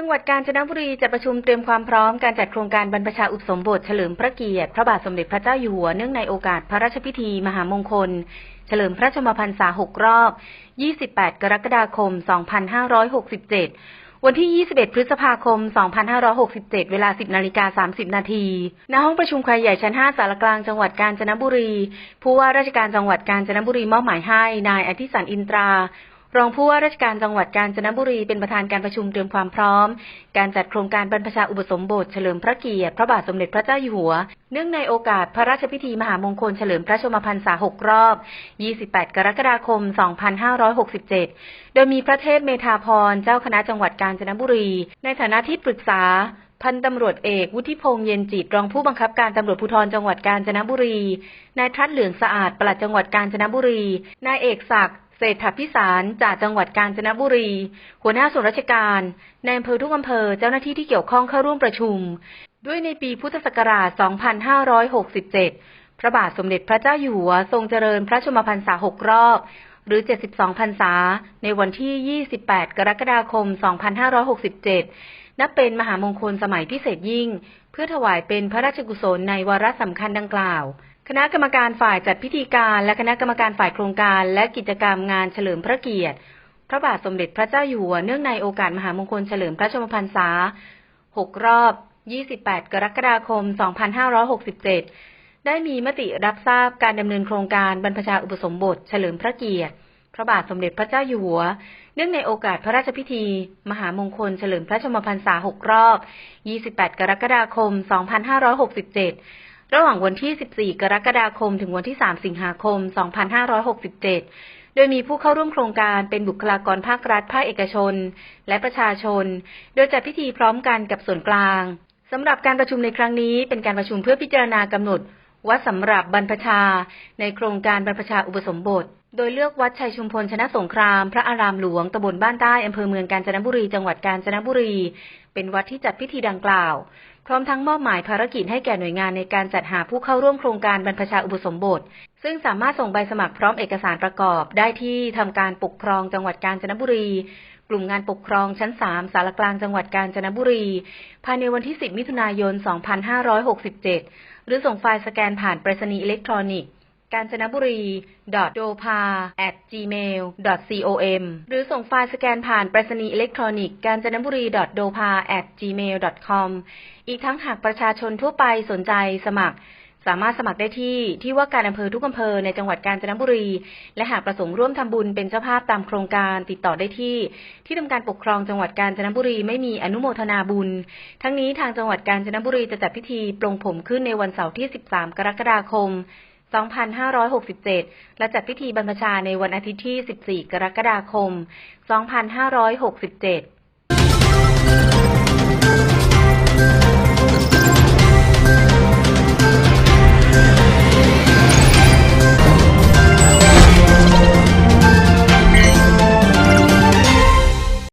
ังหวัดกาญจนบุรีจะประชุมเตรียมความพร้อมการจัดโครงการบรรพชาอุปสมบทเฉลิมพระเกียรติพระบาทสมเด็จพระเจ้าอยู่หัวเนื่องในโอกาสพระราชพิธีมหามงคล เฉลิมพระชนมพรรษา 6 รอบ 28 กรกฎาคม 2567 วันที่ 21 พฤษภาคม 2567 เวลา 10 นาฬิกา 30 นาทีณห้องประชุมครใหญ่ชั้น 5 สารกลางจังหวัดกาญจนบุรี ผู้ว่าราชการจังหวัดกาญจนบุรีมอบหมายให้นายอธิสันอินตรา รองผู้ว่าราชการจังหวัดกาญจนบุรีเป็นประธานการประชุมเตรียมความพร้อม การจัดโครงการบรรพชาอุปสมบทเฉลิมพระเกียรติพระบาทสมเด็จพระเจ้าอยู่หัว เนื่องในโอกาสพระราชพิธีมหามงคลเฉลิมพระชมพรรษา 6 รอบ 28 กรกฎาคม 2567 โดยมีพระเทพเมธาพรเจ้าคณะจังหวัดกาญจนบุรี ในฐานะที่ปรึกษาพันตำรวจเอกวุฒิพงษ์เย็นจิตรองผู้บังคับการตำรวจภูธรจังหวัดกาญจนบุรี นายทัดเหลืองสะอาดปลัดจังหวัดกาญจนบุรี นายเอกศักดิ์ เศรษฐพิสารจากจังหวัดกาญจนบุรี หัวหน้าส่วนราชการในอำเภอทุกอำเภอเจ้าหน้าที่ที่เกี่ยวข้องเข้าร่วมประชุม ด้วยในปีพุทธศักราช 2567 พระบาทสมเด็จพระเจ้าอยู่หัวทรงเจริญพระชนมพรรษา 6 รอบ หรือ 72 พรรษา ในวันที่ 28 กรกฎาคม 2567 นับเป็นมหามงคลสมัยพิเศษยิ่ง เพื่อถวายเป็นพระราชกุศลในวาระสำคัญดังกล่าว คณะกรรมการฝ่ายจัดพิธีการ และคณะกรรมการฝ่ายโครงการ และกิจกรรมงานเฉลิมพระเกียรติ พระบาทสมเด็จพระเจ้าอยู่หัวเนื่องในโอกาสมหามงคลเฉลิมพระชนมพรรษา 6 รอบ 28 กรกฎาคม 2567 ได้มีมติรับทราบการดำเนินโครงการบรรพชาอุปสมบทเฉลิมพระเกียรติ พระบาทสมเด็จพระเจ้าอยู่หัว เนื่องในโอกาสพระราชพิธี มหามงคลเฉลิมพระชนมพรรษา 6 รอบ 28 กรกฎาคม 2567 ระหว่างวันที่ 14 กรกฎาคม ถึงวันที่ 3 สิงหาคม 2567 โดยมีผู้เข้าร่วมโครงการเป็นบุคลากรภาครัฐ ภาคเอกชน และประชาชน โดยจัดพิธีพร้อมกันกับส่วนกลางสำหรับการประชุมในครั้งนี้เป็นการประชุมเพื่อพิจารณากำหนดวัดสำหรับบรรพชา ในโครงการบรรพชาอุปสมบท โดยเลือกวัดชัยชุมพลชนะสงคราม พระอารามหลวงตำบลบ้านใต้อำเภอเมืองกาญจนบุรี จังหวัดกาญจนบุรี เป็นวัดที่จัดพิธีดังกล่าว ร้อมทั้งมอบหมายภารกิจให้แก่หน่วยงานในการจัดหาผู้เข้าร่วมโครงการบรรพชาอุปสมบท ซึ่งสามารถส่งใบสมัครพร้อมเอกสารประกอบ ได้ที่ทำการปกครองจังหวัดกาญจนบุรี กลุ่มงานปกครองชั้น 3 สารกลางจังหวัดกาญจนบุรี ภายในวันที่ 10 มิถุนายน 2567 หรือส่งไฟล์สแกนผ่านไปรษณีย์อิเล็กทรอนิกส์ กาญจนบุรี d o p a g m a i l c o m หรือส่งไฟล์สแกนผ่านไปรษณีย์อิเล็กทรอนิกส์กาญจนบุรี d o p a g m a i l c o m อีกทั้งหากประชาชนทั่วไปสนใจสมัคร สามารถสมัครได้ที่ที่ว่าการอำเภอทุกอำเภอในจังหวัดกาญจนบุรี และหากประสงค์ร่วมทำบุญเป็นเจ้าภาพตามโครงการติดต่อได้ที่ ที่ทำการปกครองจังหวัดกาญจนบุรีไม่มีอนุโมทนาบุญ ทั้งนี้ทางจังหวัดกาญจนบุรีจะจัดพิธีปลงผมขึ้นในวันเสาร์ที่ 13 กรกฎาคม 2567 และจัดพิธีบรรพชาในวันอาทิตย์ที่ 14 กรกฎาคม 2567